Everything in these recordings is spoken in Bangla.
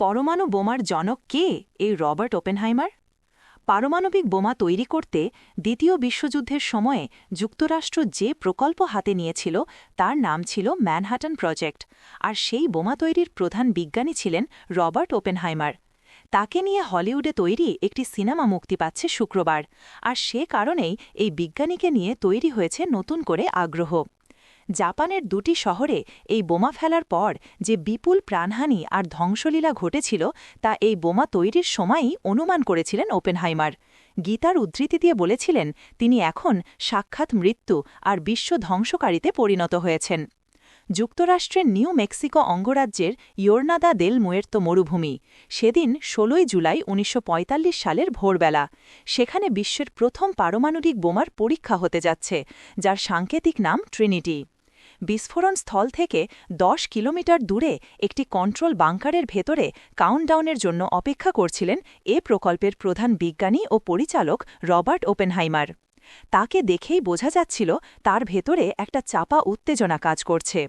পরমাণু বোমার জনক কে? এই রবার্ট ওপেনহাইমার। পারমাণবিক বোমা তৈরি করতে দ্বিতীয় বিশ্বযুদ্ধের সময়ে যুক্তরাষ্ট্র যে প্রকল্প হাতে নিয়েছিল, তার নাম ছিল ম্যানহাটন প্রজেক্ট, আর সেই বোমা তৈরির প্রধান বিজ্ঞানী ছিলেন রবার্ট ওপেনহাইমার। তাকে নিয়ে হলিউডে তৈরি একটি সিনেমা মুক্তি পাচ্ছে শুক্রবার, আর সে কারণেই এই বিজ্ঞানীকে নিয়ে তৈরি হয়েছে নতুন করে আগ্রহ। জাপানের দুটি শহরে এই বোমা ফেলার পর যে বিপুল প্রাণহানি আর ধ্বংসলীলা ঘটেছিল, তা এই বোমা তৈরির সময়ই অনুমান করেছিলেন ওপেনহাইমার। গীতার উদ্ধৃতি দিয়ে বলেছিলেন, তিনি এখন সাক্ষাৎ মৃত্যু আর বিশ্ব ধ্বংসকারীতে পরিণত হয়েছেন। যুক্তরাষ্ট্রের নিউ মেক্সিকো অঙ্গরাজ্যের ইয়োর্নাদা দেল মুয়ের্তো মরুভূমি, সেদিন ষোলোই জুলাই উনিশশো পঁয়তাল্লিশ সালের ভোরবেলা। সেখানে বিশ্বের প্রথম পারমাণবিক বোমার পরীক্ষা হতে যাচ্ছে, যার সাংকেতিক নাম ট্রিনিটি। বিস্ফোরণ স্থল থেকে দশ কিলোমিটার দূরে একটি কন্ট্রোল বাংকারের ভেতরে কাউন্টডাউনের জন্য অপেক্ষা করছিলেন এ প্রকল্পের প্রধান বিজ্ঞানী ও পরিচালক রবার্ট ওপেনহাইমার। তাকে দেখেই বোঝা যাচ্ছিল তার ভেতরে একটা চাপা উত্তেজনা কাজ করছে।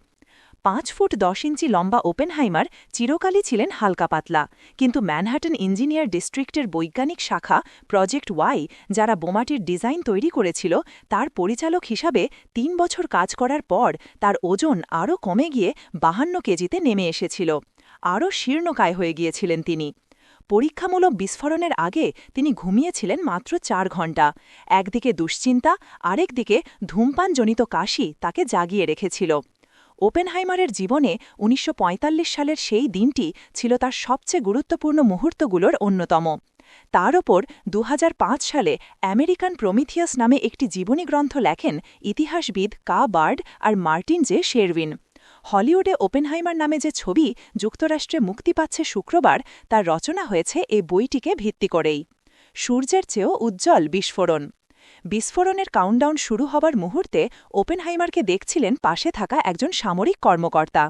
পাঁচ ফুট দশ ইঞ্চি লম্বা ওপেনহাইমার চিরকালই ছিলেন হালকা পাতলা। কিন্তু ম্যানহাটন ইঞ্জিনিয়ার ডিস্ট্রিক্টের বৈজ্ঞানিক শাখা প্রজেক্ট ওয়াই, যারা বোমাটির ডিজাইন তৈরি করেছিল, তার পরিচালক হিসাবে তিন বছর কাজ করার পর তার ওজন আরও কমে গিয়ে বাহান্ন কেজিতে নেমে এসেছিল। আরও শীর্ণকায় হয়ে গিয়েছিলেন তিনি। পরীক্ষামূলক বিস্ফোরণের আগে তিনি ঘুমিয়েছিলেন মাত্র চার ঘণ্টা। একদিকে দুশ্চিন্তা, আরেকদিকে ধূমপানজনিত কাশি তাকে জাগিয়ে রেখেছিল। ওপেনহাইমারের জীবনে উনিশশো পঁয়তাল্লিশ সালের সেই দিনটি ছিল তার সবচেয়ে গুরুত্বপূর্ণ মুহূর্তগুলোর অন্যতম। তার ওপর দু হাজার পাঁচ সালে আমেরিকান প্রমিথিয়াস নামে একটি জীবনী গ্রন্থ লেখেন ইতিহাসবিদ কা বার্ড আর মার্টিন জে শেরভিন। হলিউডে ওপেনহাইমার নামে যে ছবি যুক্তরাষ্ট্রে মুক্তি পাচ্ছে শুক্রবার, তার রচনা হয়েছে এই বইটিকে ভিত্তি করেই। সূর্যের চেয়েও উজ্জ্বল বিস্ফোরণ। বিস্ফোরণের কাউন্টডাউন শুরু হবার মুহূর্তে ওপেনহাইমারকে দেখছিলেন পাশে থাকা একজন সামরিক কর্মকর্তা।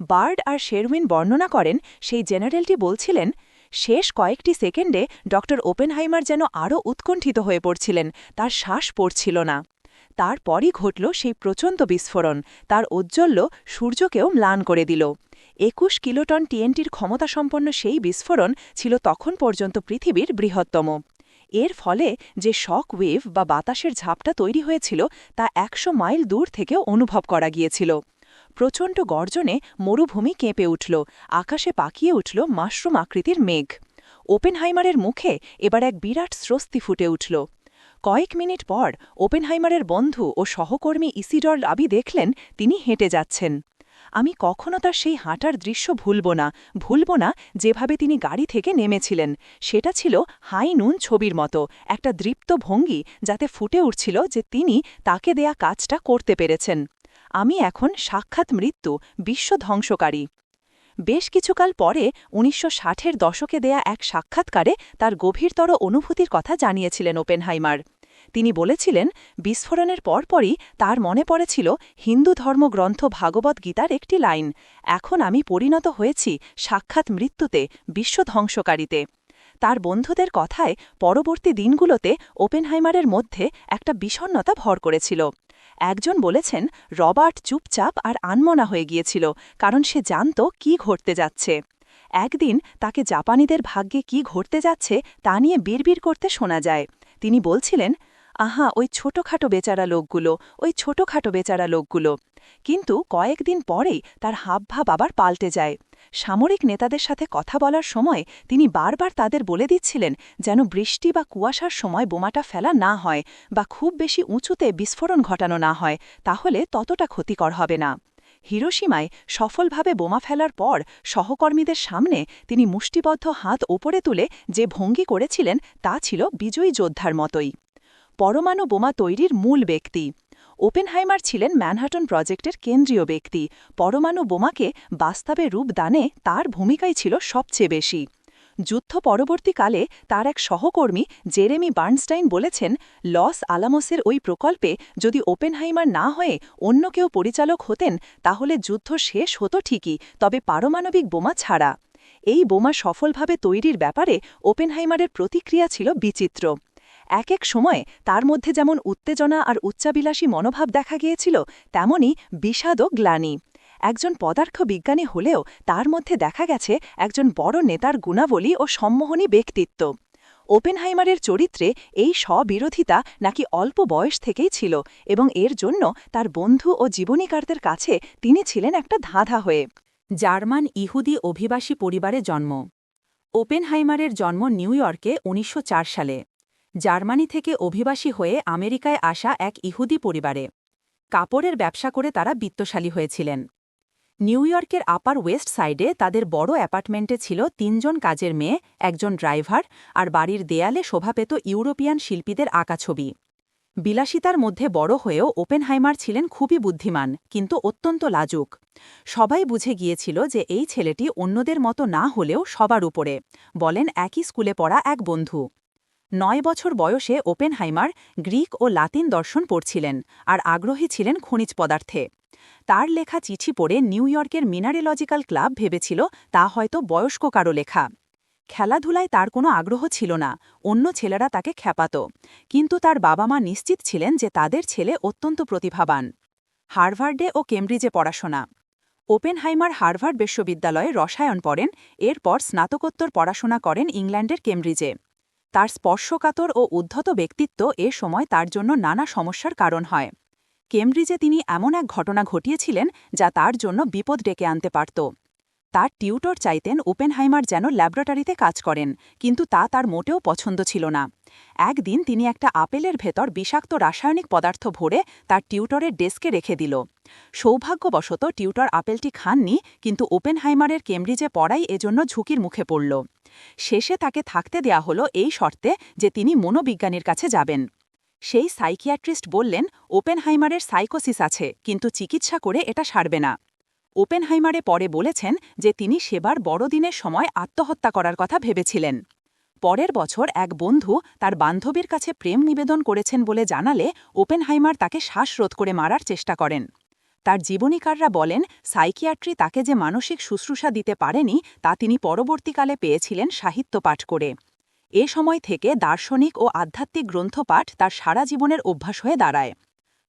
বার্ড আর শেরউইন বর্ণনা করেন, সেই জেনারেলটি বলছিলেন, শেষ কয়েকটি সেকেন্ডে ড ওপেনহাইমার যেন আরও উৎকণ্ঠিত হয়ে পড়ছিলেন, তার শ্বাস পড়ছিল না। তারপরই ঘটল সেই প্রচণ্ড বিস্ফোরণ, তার ঔজ্জ্বল্য সূর্যকেও ম্লান করে দিল। একুশ কিলোটন টিএনটির ক্ষমতাসম্পন্ন সেই বিস্ফোরণ ছিল তখন পর্যন্ত পৃথিবীর বৃহত্তম। এর ফলে যে শক ওয়েভ বা বাতাসের ঝাপটা তৈরি হয়েছিল তা একশো মাইল দূর থেকেও অনুভব করা গিয়েছিল। প্রচণ্ড গর্জনে মরুভূমি কেঁপে উঠল, আকাশে পাকিয়ে উঠল মাশরুম আকৃতির মেঘ। ওপেনহাইমারের মুখে এবার এক বিরাট স্রস্তি ফুটে উঠল। কয়েক মিনিট পর ওপেনহাইমারের বন্ধু ও সহকর্মী ইসিডর আবি দেখলেন তিনি হেঁটে যাচ্ছেন। আমি কখনো তার সেই হাঁটার দৃশ্য ভুলব না ভুলব না যেভাবে তিনি গাড়ি থেকে নেমেছিলেন। সেটা ছিল হাই নুন ছবির মতো, একটা দৃপ্ত ভঙ্গি যাতে ফুটে উঠছিল যে তিনি তাকে দেয়া কাজটা করতে পেরেছেন। আমি এখন সাক্ষাৎ মৃত্যু, বিশ্ব ধ্বংসকারী। বেশ কিছুকাল পরে উনিশশো ষাটের দশকে দেয়া এক সাক্ষাৎকারে তার গভীরতর অনুভূতির কথা জানিয়েছিলেন ওপেনহাইমার। তিনি বলেছিলেন, বিস্ফোরণের পরপরই তার মনে পড়েছিল হিন্দু ধর্মগ্রন্থ ভাগবত গীতার একটি লাইন, এখন আমি পরিণত হয়েছি সাক্ষাৎ মৃত্যুতে বিশ্বধ্বংসকারীতে তার বন্ধুদের কথায় পরবর্তী দিনগুলোতে ওপেনহাইমারের মধ্যে একটা বিষণ্নতা ভর করেছিল। একজন বলেছেন, রবার্ট চুপচাপ আর আনমনা হয়ে গিয়েছিল, কারণ সে জানত কি ঘটতে যাচ্ছে। একদিন তাকে জাপানিদের ভাগ্যে কি ঘটতে যাচ্ছে তা নিয়ে বিড়বিড় করতে শোনা যায়। তিনি বলছিলেন আহা, ওই ছোটখাটো বেচারা লোকগুলো, ওই ছোটখাটো বেচারা লোকগুলো। কিন্তু কয়েকদিন পরেই তার হাবভাব আবার পাল্টে যায়। সামরিক নেতাদের সাথে কথা বলার সময় তিনি বারবার তাদের বলে দিচ্ছিলেন যেন বৃষ্টি বা কুয়াশার সময় বোমাটা ফেলা না হয় বা খুব বেশি উঁচুতে বিস্ফোরণ ঘটানো না হয়, তাহলে ততটা ক্ষতিকর হবে না। হিরোসীমায় সফলভাবে বোমা ফেলার পর সহকর্মীদের সামনে তিনি মুষ্টিবদ্ধ হাত ওপরে তুলে যে ভঙ্গি করেছিলেন তা ছিল বিজয়ী যোদ্ধার মতোই। পরমাণু বোমা তৈরির মূল ব্যক্তি। ওপেনহাইমার ছিলেন ম্যানহাটন প্রজেক্টের কেন্দ্রীয় ব্যক্তি। পরমাণু বোমাকে বাস্তবে রূপ দানে তার ভূমিকাই ছিল সবচেয়ে বেশি। যুদ্ধ পরবর্তীকালে তার এক সহকর্মী জেরেমি বার্নস্টাইন বলেছেন, লস আলামোসের ওই প্রকল্পে যদি ওপেনহাইমার না হয়ে অন্য কেউ পরিচালক হতেন, তাহলে যুদ্ধ শেষ হতো ঠিকই, তবে পারমাণবিক বোমা ছাড়া। এই বোমা সফলভাবে তৈরির ব্যাপারে ওপেনহাইমারের প্রতিক্রিয়া ছিল বিচিত্র। এক এক সময়ে তার মধ্যে যেমন উত্তেজনা আর উচ্চাবিলাসী মনোভাব দেখা গিয়েছিল, তেমনই বিষাদ ও গ্লানি। একজন পদার্থ বিজ্ঞানী হলেও তার মধ্যে দেখা গেছে একজন বড় নেতার গুণাবলী ও সম্মোহনী ব্যক্তিত্ব। ওপেনহাইমারের চরিত্রে এই স্ববিরোধিতা নাকি অল্প বয়স থেকেই ছিল এবং এর জন্য তার বন্ধু ও জীবনীকারদের কাছে তিনি ছিলেন একটা ধাঁধা হয়ে। জার্মান ইহুদি অভিবাসী পরিবারে জন্ম। ওপেনহাইমারের জন্ম নিউ ইয়র্কে উনিশশো চার সালে। জার্মানি থেকে অভিবাসী হয়ে আমেরিকায় আসা এক ইহুদি পরিবারে। কাপড়ের ব্যবসা করে তারা বিত্তশালী হয়েছিলেন। নিউ ইয়র্কের আপার ওয়েস্ট সাইডে তাদের বড় অ্যাপার্টমেন্টে ছিল তিনজন কাজের মেয়ে, একজন ড্রাইভার, আর বাড়ির দেয়ালে শোভা পেত ইউরোপিয়ান শিল্পীদের আঁকা ছবি। বিলাসিতার মধ্যে বড় হয়েও ওপেনহাইমার ছিলেন খুবই বুদ্ধিমান, কিন্তু অত্যন্ত লাজুক। সবাই বুঝে গিয়েছিল যে এই ছেলেটি অন্যদের মতো না হলেও সবার উপরে, বলেন একই স্কুলে পড়া এক বন্ধু। নয় বছর বয়সে ওপেনহাইমার গ্রিক ও লাতিন দর্শন পড়ছিলেন আর আগ্রহী ছিলেন খনিজ পদার্থে। তার লেখা চিঠি পড়ে নিউ ইয়র্কের মিনারেলজিক্যাল ক্লাব ভেবেছিল তা হয়তো বয়স্ক কারও লেখা। খেলাধুলায় তার কোনো আগ্রহ ছিল না, অন্য ছেলেরা তাকে খ্যাপাত। কিন্তু তার বাবা মা নিশ্চিত ছিলেন যে তাদের ছেলে অত্যন্ত প্রতিভাবান। হার্ভার্ডে ও কেমব্রিজে পড়াশোনা। ওপেনহাইমার হার্ভার্ড বিশ্ববিদ্যালয়ে রসায়ন পড়েন, এরপর স্নাতকোত্তর পড়াশোনা করেন ইংল্যান্ডের কেমব্রিজে। তার স্পর্শকাতর ও উদ্ধত ব্যক্তিত্ব এ সময় তার জন্য নানা সমস্যার কারণ হয়। কেমব্রিজে তিনি এমন এক ঘটনা ঘটিয়েছিলেন যা তার জন্য বিপদ ডেকে আনতে পারত। তার টিউটর চাইতেন ওপেনহাইমার যেন ল্যাবরেটরিতে কাজ করেন, কিন্তু তা তার মোটেও পছন্দ ছিল না। একদিন তিনি একটা আপেলের ভেতর বিষাক্ত রাসায়নিক পদার্থ ভরে তার টিউটরের ডেস্কে রেখে দিল। সৌভাগ্যবশত টিউটর আপেলটি খাননি, কিন্তু ওপেনহাইমারের কেমব্রিজে পড়াই এজন্য ঝুঁকির মুখে পড়ল। শেষে তাকে থাকতে দেয়া হলো এই শর্তে যে তিনি মনোবিজ্ঞানীর কাছে যাবেন। সেই সাইকিয়াট্রিস্ট বললেন, ওপেনহাইমারের সাইকোসিস আছে, কিন্তু চিকিৎসা করে এটা সারবে না। ওপেনহাইমারে পরে বলেছেন যে তিনি সেবার বড়দিনের সময় আত্মহত্যা করার কথা ভেবেছিলেন। পরের বছর এক বন্ধু তার বান্ধবীর কাছে প্রেম নিবেদন করেছেন বলে জানালে ওপেনহাইমার তাকে শ্বাসরোধ করে মারার চেষ্টা করেন। তার জীবনীকাররা বলেন, সাইকিয়াট্রি তাকে যে মানসিক শুশ্রূষা দিতে পারেনি, তা তিনি পরবর্তীকালে পেয়েছিলেন সাহিত্য পাঠ করে। এ সময় থেকে দার্শনিক ও আধ্যাত্মিক গ্রন্থপাঠ তার সারা জীবনের অভ্যাস হয়ে দাঁড়ায়।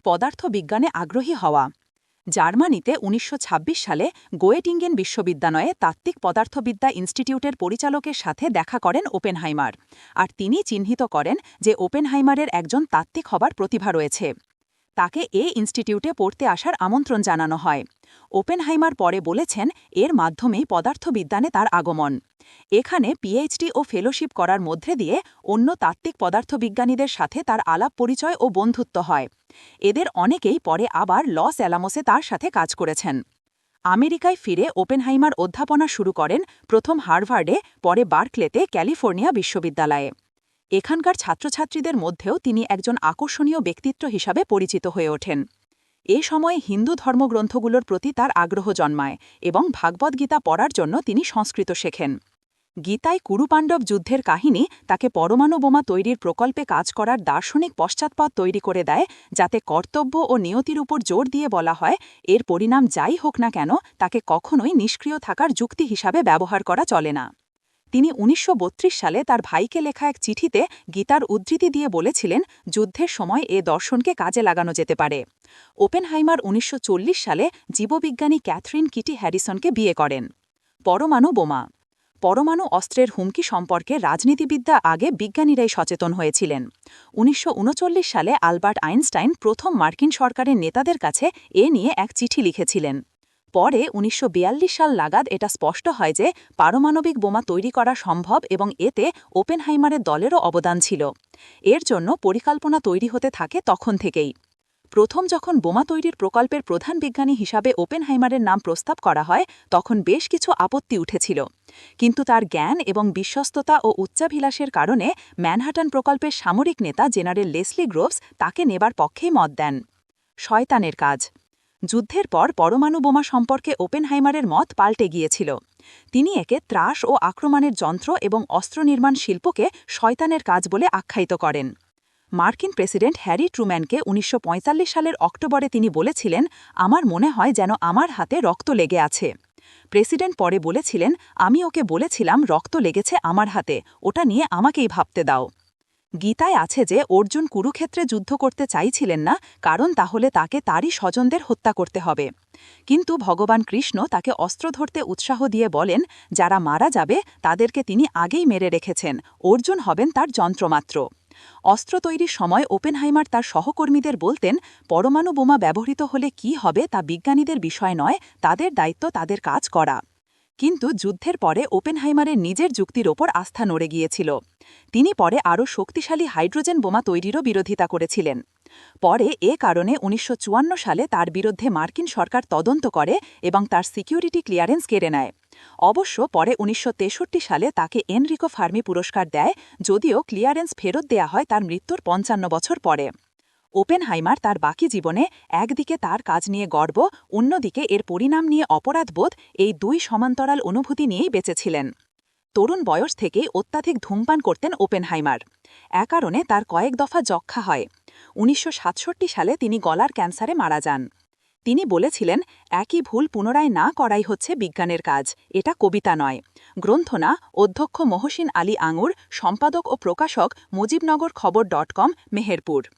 পদার্থবিজ্ঞানে আগ্রহী হওয়া জার্মানিতে উনিশশো ছাব্বিশ সালে গোয়েটিঙ্গেন বিশ্ববিদ্যালয়ে তাত্ত্বিক পদার্থবিদ্যা ইনস্টিটিউটের পরিচালকের সাথে দেখা করেন ওপেনহাইমার। আর তিনি চিহ্নিত করেন যে ওপেনহাইমারের একজন তাত্ত্বিক হবার প্রতিভা রয়েছে। তাকে এ ইনস্টিটিউটে পড়তে আসার আমন্ত্রণ জানানো হয়। ওপেনহাইমার পরে বলেছেন, এর মাধ্যমেই পদার্থবিজ্ঞানে তার আগমন। এখানে পিএইচডি ও ফেলোশিপ করার মধ্যে দিয়ে অন্য তাত্ত্বিক পদার্থবিজ্ঞানীদের সাথে তার আলাপ পরিচয় ও বন্ধুত্ব হয়। এদের অনেকেই পরে আবার লস অ্যালামোসে তার সাথে কাজ করেছেন। আমেরিকায় ফিরে ওপেনহাইমার অধ্যাপনা শুরু করেন প্রথম হার্ভার্ডে, পরে বার্কলেতে ক্যালিফোর্নিয়া বিশ্ববিদ্যালয়ে। এখানকার ছাত্রছাত্রীদের মধ্যেও তিনি একজন আকর্ষণীয় ব্যক্তিত্ব হিসাবে পরিচিত হয়ে ওঠেন। এ সময়ে হিন্দু ধর্মগ্রন্থগুলোর প্রতি তার আগ্রহ জন্মায় এবং ভাগবদ্গীতা পড়ার জন্য তিনি সংস্কৃত শেখেন। গীতায় কুরুপাণ্ডব যুদ্ধের কাহিনী তাকে পরমাণু বোমা তৈরির প্রকল্পে কাজ করার দার্শনিক পশ্চাৎপদ তৈরি করে দেয়, যাতে কর্তব্য ও নিয়তির উপর জোর দিয়ে বলা হয়, এর পরিণাম যাই হোক না কেন তাকে কখনোই নিষ্ক্রিয় থাকার যুক্তি হিসাবে ব্যবহার করা চলে না। তিনি উনিশশো বত্রিশ সালে তার ভাইকে লেখা এক চিঠিতে গীতার উদ্ধৃতি দিয়ে বলেছিলেন, যুদ্ধের সময় এ দর্শনকে কাজে লাগানো যেতে পারে। ওপেনহাইমার উনিশশো চল্লিশ সালে জীববিজ্ঞানী ক্যাথরিন কিটি হ্যারিসনকে বিয়ে করেন। পরমাণু বোমা পরমাণু অস্ত্রের হুমকি সম্পর্কে রাজনীতিবিদ্যা আগে বিজ্ঞানীরাই সচেতন হয়েছিলেন। উনিশশো উনচল্লিশ সালে আলবার্ট আইনস্টাইন প্রথম মার্কিন সরকারের নেতাদের কাছে এ নিয়ে এক চিঠি লিখেছিলেন। পরে উনিশশো বিয়াল্লিশ সাল লাগাদ এটা স্পষ্ট হয় যে পারমাণবিক বোমা তৈরি করা সম্ভব এবং এতে ওপেনহাইমারের দলেরও অবদান ছিল। এর জন্য পরিকল্পনা তৈরি হতে থাকে তখন থেকেই। প্রথম যখন বোমা তৈরির প্রকল্পের প্রধান বিজ্ঞানী হিসাবে ওপেনহাইমারের নাম প্রস্তাব করা হয়, তখন বেশ কিছু আপত্তি উঠেছিল। কিন্তু তার জ্ঞান এবং বিশ্বস্ততা ও উচ্চাভিলাষের কারণে ম্যানহাটন প্রকল্পের সামরিক নেতা জেনারেল লেসলি গ্রোভস তাকে নেবার পক্ষেই মত দেন। শয়তানের কাজ। যুদ্ধের পর পরমাণু বোমা সম্পর্কে ওপেনহাইমারের মত পাল্টে গিয়েছিল। তিনি একে ত্রাস ও আক্রমণের যন্ত্র এবং অস্ত্র নির্মাণ শিল্পকে শয়তানের কাজ বলে আখ্যায়িত করেন। মার্কিন প্রেসিডেন্ট হ্যারি ট্রুম্যানকে উনিশশো পঁয়তাল্লিশ সালের অক্টোবরে তিনি বলেছিলেন, আমার মনে হয় যেন আমার হাতে রক্ত লেগে আছে। প্রেসিডেন্ট পরে বলেছিলেন, আমি ওকে বলেছিলাম রক্ত লেগেছে আমার হাতে, ওটা নিয়ে আমাকেই ভাবতে দাও। গীতায় আছে যে, অর্জুন কুরুক্ষেত্রে যুদ্ধ করতে চাইছিলেন না, কারণ তাহলে তাকে তারই স্বজনদের হত্যা করতে হবে। কিন্তু ভগবান কৃষ্ণ তাকে অস্ত্র ধরতে উৎসাহ দিয়ে বলেন, যারা মারা যাবে, তাদেরকে তিনি আগেই মেরে রেখেছেন, অর্জুন হবেন তার যন্ত্রমাত্র। অস্ত্র তৈরির সময় ওপেনহাইমার তার সহকর্মীদের বলতেন, পরমাণু বোমা ব্যবহৃত হলে কি হবে তা বিজ্ঞানীদের বিষয় নয়, তাদের দায়িত্ব তাদের কাজ করা। কিন্তু যুদ্ধের পরে ওপেনহাইমারের নিজের যুক্তির ওপর আস্থা নড়ে গিয়েছিল। তিনি পরে আরও শক্তিশালী হাইড্রোজেন বোমা তৈরিরও বিরোধিতা করেছিলেন। পরে এ কারণে উনিশশো চুয়ান্ন সালে তার বিরুদ্ধে মার্কিন সরকার তদন্ত করে এবং তার সিকিউরিটি ক্লিয়ারেন্স কেড়ে নেয়। অবশ্য পরে উনিশশো তেষট্টি সালে তাকে এনরিকো ফার্মি পুরস্কার দেয়, যদিও ক্লিয়ারেন্স ফেরত দেয়া হয় তার মৃত্যুর পঞ্চান্ন বছর পরে। ওপেনহাইমার তার বাকি জীবনে একদিকে তার কাজ নিয়ে গর্ব, অন্যদিকে এর পরিণাম নিয়ে অপরাধবোধ এই দুই সমান্তরাল অনুভূতি নিয়েই বেঁচেছিলেন। তরুণ বয়স থেকেই অত্যাধিক ধূমপান করতেন ওপেনহাইমার। এ কারণে তার কয়েক দফা যক্ষা হয়। উনিশশো সাতষট্টি সালে তিনি গলার ক্যান্সারে মারা যান। তিনি বলেছিলেন, একই ভুল পুনরায় না করাই হচ্ছে বিজ্ঞানের কাজ। এটা কবিতা নয়। গ্রন্থনা, অধ্যক্ষ মহসিন আলী আঙুর, সম্পাদক ও প্রকাশক মুজিবনগর খবর ডট কম, মেহেরপুর।